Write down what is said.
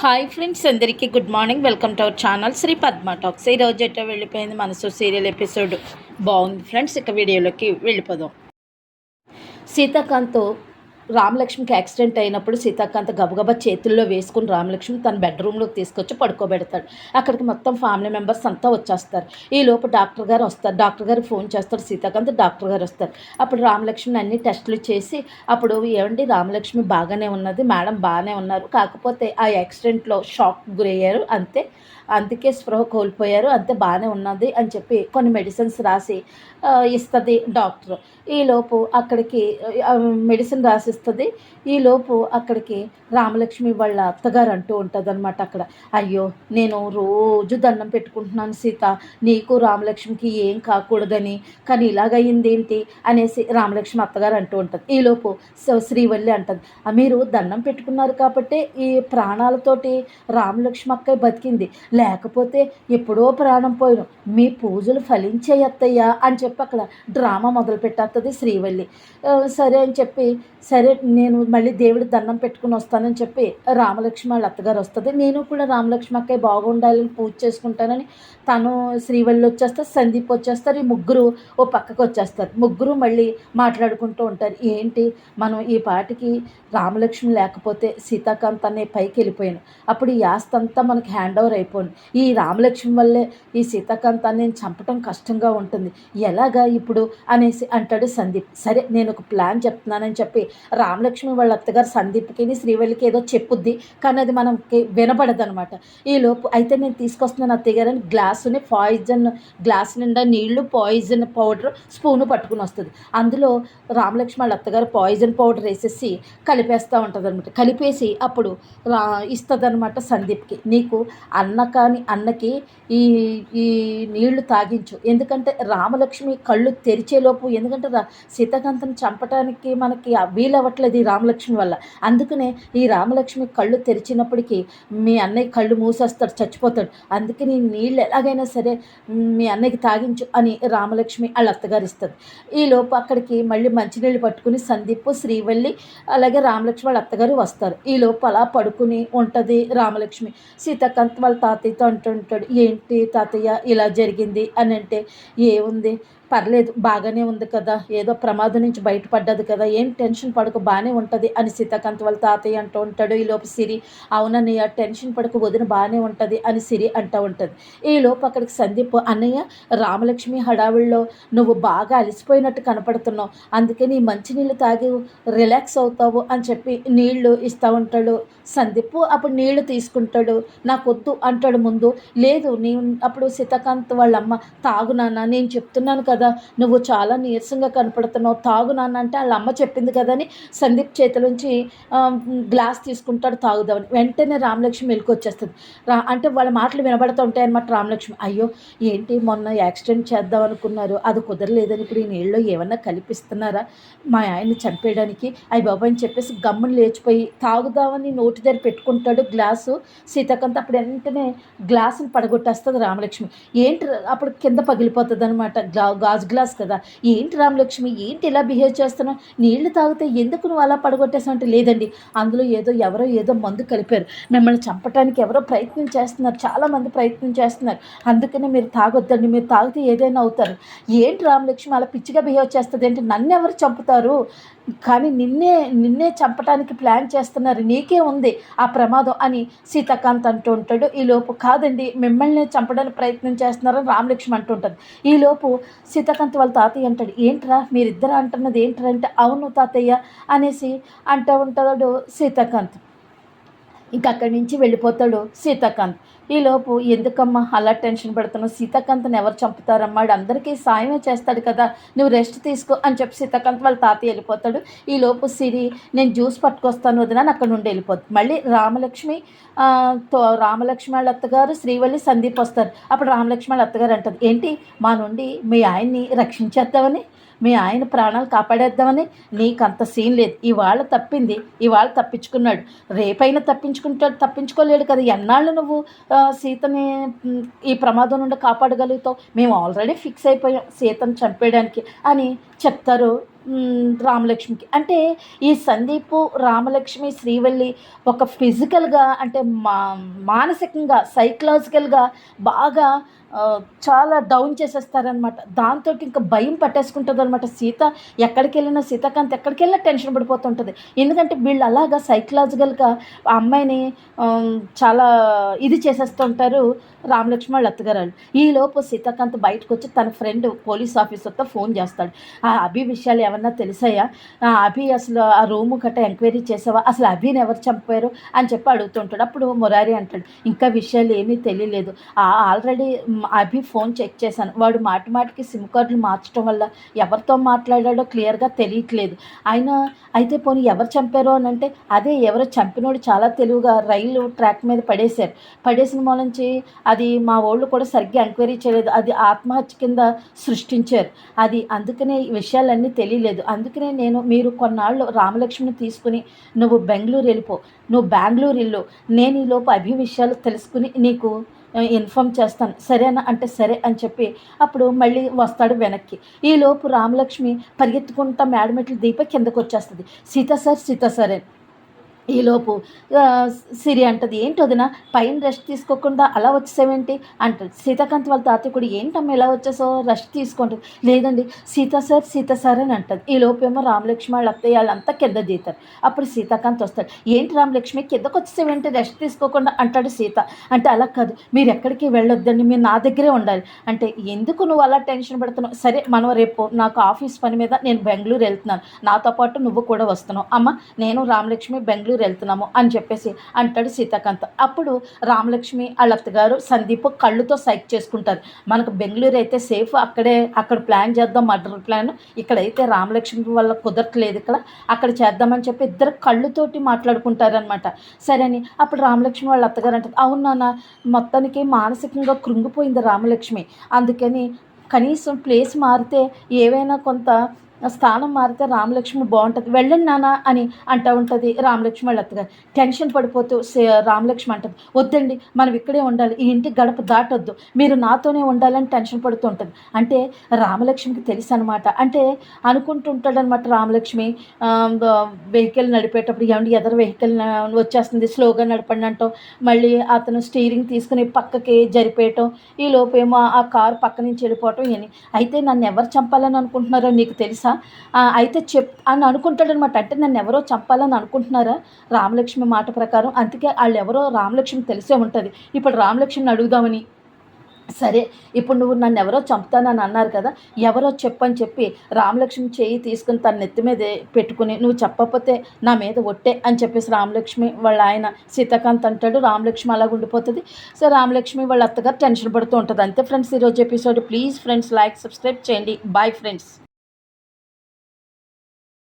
Hi friends అందరికీ good morning welcome to our channel Shri Padma talks ఈరోజు ఎట్టో వెళ్ళిపోయింది మనసు సీరియల్ ఎపిసోడ్ బాగుంది ఫ్రెండ్స్ ఇక వీడియోలోకి వెళ్ళిపోదాం. సీతాకాంత్ రామలక్ష్మికి యాక్సిడెంట్ అయినప్పుడు సీతాకాంత్ గబగబా చేతుల్లో వేసుకుని రామలక్ష్మి తన బెడ్రూమ్లోకి తీసుకొచ్చి పడుకోబెడతాడు. అక్కడికి మొత్తం ఫ్యామిలీ మెంబర్స్ అంతా వచ్చేస్తారు. ఈ లోపు డాక్టర్ గారు వస్తారు. డాక్టర్ గారు ఫోన్ చేస్తారు. సీతాకాంత్ డాక్టర్ గారు వస్తారు. అప్పుడు రామలక్ష్మిని అన్ని టెస్టులు చేసి అప్పుడు ఏమండి రామలక్ష్మి బాగానే ఉన్నది మేడం బాగానే ఉన్నారు. కాకపోతే ఆ యాక్సిడెంట్లో షాక్ గురయ్యారు. అంతే. అందుకే స్పృహ కోల్పోయారు. అంతే బాగానే ఉన్నది అని చెప్పి కొన్ని మెడిసిన్స్ రాసి ఇస్తుంది డాక్టర్. ఈలోపు అక్కడికి మెడిసిన్ రాసి రాసిస్తుంది ఈలోపు అక్కడికి రామలక్ష్మి వాళ్ళ అత్తగారు అంటూ ఉంటుంది అనమాట అక్కడ. అయ్యో నేను రోజు దండం పెట్టుకుంటున్నాను సీత. నీకు రామలక్ష్మికి ఏం కాకూడదని. కానీ ఇలాగయ్యింది ఏంటి అనేసి రామలక్ష్మి అత్తగారు అంటూ ఉంటుంది. ఈలోపు శ్రీవల్లి అంటుంది. మీరు దండం పెట్టుకున్నారు కాబట్టి ఈ ప్రాణాలతోటి రామలక్ష్మి అక్క బతికింది. లేకపోతే ఎప్పుడో ప్రాణం పోయిన. మీ పూజలు ఫలించే అత్తయ్యా అని చెప్పి అక్కడ డ్రామా మొదలు పెట్టేస్తుంది శ్రీవల్లి సరే అని చెప్పి సరే నేను మళ్ళీ దేవుడి దండం పెట్టుకుని వస్తానని చెప్పి రామలక్ష్మి వాళ్ళ అత్తగారు వస్తుంది. నేను కూడా రామలక్ష్మి అక్కయ్య బాగుండాలని పూజ చేసుకుంటానని తను శ్రీవల్లి వచ్చేస్తారు సందీప్ వచ్చేస్తారు ఈ ముగ్గురు ఓ పక్కకు వచ్చేస్తారు. ముగ్గురు మళ్ళీ మాట్లాడుకుంటూ ఉంటారు. ఏంటి? మనం ఈ పాటికి రామలక్ష్మి లేకపోతే సీతాకాంత్ అనే పైకి వెళ్ళిపోయాను. అప్పుడు ఈ ఆస్తి మనకి హ్యాండ్ ఓవర్ అయిపోయింది. ఈ రామలక్ష్మి వల్లే ఈ సీతాకాంత్ అని చంపటం కష్టంగా ఉంటుంది. ఎలాగా ఇప్పుడు అనేసి అంటాడు సందీప్. సరే నేను ఒక ప్లాన్ చెప్తున్నానని చెప్పి రామలక్ష్మి వాళ్ళ అత్తగారు సందీప్కి శ్రీవల్లికి ఏదో చెప్పుద్ది. కానీ అది మనకి వినపడదు అనమాట ఈలోపు అయితే నేను తీసుకొస్తున్నాను అత్తయ్య అని గ్లాసుని పాయిజన్ గ్లాస్ నిండా నీళ్ళు పాయిజన్ పౌడర్ స్పూను పట్టుకుని వస్తుంది. అందులో రామలక్ష్మి వాళ్ళ అత్తగారు పాయిజన్ పౌడర్ వేసేసి కలిపేస్తూ ఉంటుంది అనమాట కలిపేసి అప్పుడు రా ఇస్తుంది అనమాట సందీప్కి. నీకు అన్న కానీ అన్నకి ఈ ఈ నీళ్ళు తాగించు. ఎందుకంటే రామలక్ష్మి కళ్ళు తెరిచేలోపు ఎందుకంటే సీతాకాంతం చంపటానికి మనకి వీలవ్వట్లేదు ఈ రామలక్ష్మి వల్ల. అందుకనే ఈ రామలక్ష్మి కళ్ళు తెరిచినప్పటికీ మీ అన్నయ్య కళ్ళు మూసేస్తాడు చచ్చిపోతాడు. అందుకని నీళ్ళు ఎలాగైనా సరే మీ అన్నయ్యకి తాగించు అని రామలక్ష్మి వాళ్ళ అత్తగారు ఇస్తుంది ఈ అక్కడికి మళ్ళీ మంచినీళ్ళు పట్టుకుని సందీప్ శ్రీవల్లి అలాగే రామలక్ష్మి వాళ్ళ అత్తగారు వస్తారు. ఈలోపు అలా పడుకుని ఉంటుంది రామలక్ష్మి. సీతాకాంత్ వాళ్ళ తాతయ్యతో అంటుంటాడు ఏంటి తాతయ్య ఇలా జరిగింది? అని అంటే ఏముంది? పర్లేదు బాగానే ఉంది కదా. ఏదో ప్రమాదం నుంచి బయటపడ్డది కదా. ఏం టెన్షన్ పడక బాగానే ఉంటుంది అని సీతాకాంత్ వాళ్ళ తాతయ్య అంటూ ఉంటాడు. ఈ లోపు సిరి అవునన్నయ్య టెన్షన్ పడక వదిన బాగానే ఉంటుంది అని సిరి అంటూ ఉంటుంది. ఈ లోపు అక్కడికి సందీప్ అన్నయ్య రామలక్ష్మి హడావిడిలో నువ్వు బాగా అలసిపోయినట్టు కనపడుతున్నావు. అందుకే నీ మంచినీళ్ళు తాగి రిలాక్స్ అవుతావు అని చెప్పి నీళ్ళు ఇస్తూ ఉంటాడు. సందీప్ అప్పుడు నీళ్ళు తీసుకుంటాడు. నాకొద్దు అంటాడు ముందు. లేదు నీ అప్పుడు సీతాకాంత్ వాళ్ళమ్మ తాగు నాన్న నేను చెప్తున్నాను కదా కదా నువ్వు చాలా నీరసంగా కనపడుతున్నావు తాగు నాన్నంటే వాళ్ళ అమ్మ చెప్పింది కదా అని సందీప్ చేతిలోంచి గ్లాస్ తీసుకుంటాడు తాగుదామని. వెంటనే రామలక్ష్మి మెలకు వచ్చేస్తుంది. రా అంటే వాళ్ళ మాటలు వినబడుతూ ఉంటాయన్నమాట రామలక్ష్మి. అయ్యో ఏంటి మొన్న యాక్సిడెంట్ చేద్దాం అనుకున్నారు అది కుదరలేదని ఇప్పుడు ఈ నీళ్ళలో ఏమన్నా కల్పిస్తున్నారా? మా ఆయన్ని చంపేయడానికి అయ్యి బాబా అని చెప్పేసి గమ్ముని లేచిపోయి తాగుదామని నోటి దగ్గర పెట్టుకుంటాడు గ్లాసు. సీతాకంత అప్పుడు వెంటనే గ్లాసుని పడగొట్టేస్తుంది రామలక్ష్మి. ఏంటి అప్పుడు కింద పగిలిపోతుంది అనమాట గాజు గ్లాస్ కదా. ఏంటి రామలక్ష్మి? ఏంటి ఇలా బిహేవ్ చేస్తున్నావు? నీళ్ళు తాగితే ఎందుకు నువ్వు అలా పడగొట్టేసావు అంటే లేదండి. అందులో ఏదో ఎవరో ఏదో మందు కలిపారు. మిమ్మల్ని చంపడానికి ఎవరో ప్రయత్నం చేస్తున్నారు. చాలామంది ప్రయత్నం చేస్తున్నారు. అందుకనే మీరు తాగొద్దండి. మీరు తాగితే ఏదైనా అవుతారు. ఏంటి రామలక్ష్మి? అలా పిచ్చిగా బిహేవ్ చేస్తుంది ఏంటి నన్ను ఎవరు చంపుతారు? కానీ నిన్నే నిన్నే చంపడానికి ప్లాన్ చేస్తున్నారు. నీకే ఉంది ఆ ప్రమాదం అని సీతాకాంత్ అంటూ ఉంటాడు. ఈలోపు కాదండి. మిమ్మల్ని చంపడానికి ప్రయత్నం చేస్తున్నారని రామలక్ష్మి అంటుంటుంది ఈలోపు సీతాకాంత్ వాళ్ళ తాతయ్య అంటాడు ఏంట్రా మీరిద్దరు అంటున్నది ఏంట్రా? అంటే అవును తాతయ్య అనేసి అంటూ ఉంటాడు సీతాకాంత్. ఇంక అక్కడి నుంచి వెళ్ళిపోతాడు సీతాకాంత్. ఈలోపు ఎందుకమ్మా అలా టెన్షన్ పడుతున్నావు? సీతాకాంత్ని ఎవరు చంపుతారమ్మా? అందరికీ సాయమే చేస్తాడు కదా. నువ్వు రెస్ట్ తీసుకో అని చెప్పి సీతాకాంత్ వాళ్ళ తాతయ్య వెళ్ళిపోతాడు. ఈలోపు సిరి నేను జ్యూస్ పట్టుకొస్తాను వదిన అక్కడ నుండి వెళ్ళిపోతుంది మళ్ళీ రామలక్ష్మి తో రామలక్ష్మి వాళ్ళ అత్తగారు శ్రీవల్లి సందీప్ వస్తారు. అప్పుడు రామలక్ష్మి వాళ్ళ అత్తగారు అంటారు ఏంటి? మా నుండి మీ ఆయన్ని రక్షించేద్దామని మీ ఆయన ప్రాణాలు కాపాడేద్దామని నీకు అంత సీన్ లేదు. ఇవాళ తప్పింది ఇవాళ తప్పించుకున్నాడు. రేపైనా తప్పించుకుంటాడు తప్పించుకోలేడు కదా. ఎన్నాళ్ళు నువ్వు సీతని ఈ ప్రమాదం నుండి కాపాడగలుగుతావు? మేము ఆల్రెడీ ఫిక్స్ అయిపోయాం. సీతను చంపేయడానికి అని చెప్తారు రామలక్ష్మికి. అంటే ఈ సందీపు రామలక్ష్మి శ్రీవల్లి ఒక ఫిజికల్గా అంటే మా మానసికంగా సైకలాజికల్గా బాగా చాలా డౌన్ చేసేస్తారనమాట దాంతో ఇంకా భయం పట్టేసుకుంటుంది అనమాట సీత ఎక్కడికి వెళ్ళినా సీతాకాంత్ ఎక్కడికి వెళ్ళినా టెన్షన్ పడిపోతుంటుంది. ఎందుకంటే వీళ్ళు అలాగా సైకలాజికల్గా ఆ అమ్మాయిని చాలా ఇది చేసేస్తుంటారు రామలక్ష్మణ్ వాళ్ళ అత్తగారు ఈ సీతాకాంత్ బయటకు వచ్చి తన ఫ్రెండ్ పోలీస్ ఆఫీసర్తో ఫోన్ చేస్తాడు. ఆ అభి విషయాలు ఏమన్నా తెలిసాయా? ఆ అభి అసలు ఆ రూము గట్ట ఎంక్వైరీ చేసావా? అసలు అభిని ఎవరు చంపారు? అని చెప్పి అడుగుతుంటాడు. అప్పుడు మురారి అంటాడు ఇంకా విషయాలు ఏమీ తెలియలేదు. ఆ ఆల్రెడీ అభి ఫోన్ చెక్ చేశాను. వాడు మాటి మాటికి సిమ్ కార్డులు మార్చడం వల్ల ఎవరితో మాట్లాడాడో క్లియర్గా తెలియట్లేదు. ఆయన అయితే పోనీ ఎవరు చంపారో అని అంటే అదే ఎవరో చంపినోడు చాలా తెలివిగా రైలు ట్రాక్ మీద పడేశారు. పడేసిన మూలంచి అది మా వాళ్ళు కూడా సరిగ్గా ఎంక్వైరీ చేయలేదు. అది ఆత్మహత్య కింద సృష్టించారు. అది అందుకనే ఈ విషయాలన్నీ తెలియలేదు. అందుకనే నేను మీరు కొన్నాళ్ళు రామలక్ష్మిని తీసుకుని నువ్వు బెంగళూరు వెళ్ళిపో. నువ్వు బెంగళూరు వెళ్ళు. నేను ఈలోపు అభి విషయాలు తెలుసుకుని నీకు ఇన్ఫామ్ చేస్తాను. సరేనా? అంటే సరే అని చెప్పి అప్పుడు మళ్ళీ వస్తాడు వెనక్కి. ఈలోపు రామలక్ష్మి పరిగెత్తుకుంటా మేడమెట్లు దీప కిందకు వచ్చేస్తుంది సీత సార్ సీత సార్. అని ఈలోపు సిరి అంటది ఏంటి వదిన పైన రెస్ట్ తీసుకోకుండా అలా వచ్చేసావేంటి? అంటారు సీతాకాంత్ వాళ్ళ తాతయ్య కూడా ఏంటమ్మా ఇలా వచ్చేసో రెస్ట్ తీసుకుంటుంది లేదండి సీతా సార్ సీత సార్ అని అంటది. ఈ లోపేమో రామలక్ష్మి వాళ్ళ అత్తయ్య వాళ్ళంతా కింద దిగుతారు. అప్పుడు సీతాకాంత్ వస్తాడు. ఏంటి రామలక్ష్మి కిందకు వచ్చేసావేంటి? రెస్ట్ తీసుకోకుండా అంటాడు సీత. అంటే అలా కాదు మీరు ఎక్కడికి వెళ్ళొద్దండి మీరు నా దగ్గరే ఉండాలి. అంటే ఎందుకు నువ్వు అలా టెన్షన్ పడుతున్నావు? సరే మనం రేపు నాకు ఆఫీస్ పని మీద నేను బెంగళూరు వెళ్తున్నాను. నాతో పాటు నువ్వు కూడా వస్తున్నావు. అమ్మ నేను రామలక్ష్మి బెంగళూరు వెళ్తున్నాము అని చెప్పేసి అంటాడు సీతాకాంత్. అప్పుడు రామలక్ష్మి వాళ్ళ అత్తగారు సందీప్ కళ్ళుతో సైక్ చేసుకుంటారు. మనకు బెంగళూరు అయితే సేఫ్ అక్కడే అక్కడ ప్లాన్ చేద్దాం మర్డర్ ప్లాన్. ఇక్కడైతే రామలక్ష్మి వల్ల కుదరట్లేదు ఇక్కడ. అక్కడ చేద్దామని చెప్పి ఇద్దరు కళ్ళుతోటి మాట్లాడుకుంటారనమాట సరే అని అప్పుడు రామలక్ష్మి వాళ్ళ అత్తగారు అంటారు అవును నాన్న మొత్తానికి మానసికంగా కృంగిపోయింది రామలక్ష్మి. అందుకని కనీసం ప్లేస్ మారితే ఏవైనా కొంత స్థానం మారితే రామలక్ష్మి బాగుంటుంది. వెళ్ళండి నాన్న అని అంటూ ఉంటుంది రామలక్ష్మి వాళ్ళ అత్తగారు. టెన్షన్ పడిపోతూ రామలక్ష్మి అంటుంది వద్దండి మనం ఇక్కడే ఉండాలి. ఈ ఇంటి గడప దాటొద్దు. మీరు నాతోనే ఉండాలని టెన్షన్ పడుతూ ఉంటుంది. అంటే రామలక్ష్మికి తెలుసు అనమాట అంటే అనుకుంటుంటాడనమాట రామలక్ష్మి వెహికల్ నడిపేటప్పుడు ఏమండి ఎదరు వెహికల్ వచ్చేస్తుంది స్లోగా నడపండి అంటాం మళ్ళీ అతను స్టీరింగ్ తీసుకుని పక్కకి జరిపేయటం ఈ లోపేమో ఆ కారు పక్క నుంచి వెళ్ళిపోవటం ఇవన్నీ అయితే నన్ను ఎవరు చంపాలని అనుకుంటున్నారో నీకు తెలుసు? తెలుసా? అయితే చెప్ అని అనుకుంటాడనమాట. అంటే నన్ను ఎవరో చంపాలని అనుకుంటున్నారా? రామలక్ష్మి మాట ప్రకారం. అందుకే వాళ్ళు ఎవరో రామలక్ష్మి తెలిసే ఉంటుంది. ఇప్పుడు రామలక్ష్మిని అడుగుదామని. సరే ఇప్పుడు నువ్వు నన్ను ఎవరో చంపుతానని అన్నారు కదా? ఎవరో చెప్పని చెప్పి రామలక్ష్మి చేయి తీసుకుని తన నెత్తి మీద పెట్టుకుని నువ్వు చెప్పకపోతే నా మీద ఒట్టే అని చెప్పేసి రామలక్ష్మి వాళ్ళ ఆయన సీతాకాంత్ అంటాడు. రామలక్ష్మి అలా ఉండిపోతుంది. సో రామలక్ష్మి వాళ్ళ అత్తగారు టెన్షన్ పడుతూ ఉంటుంది. అంతే ఫ్రెండ్స్ ఈరోజు episode. Please friends like subscribe చేయండి. Bye friends.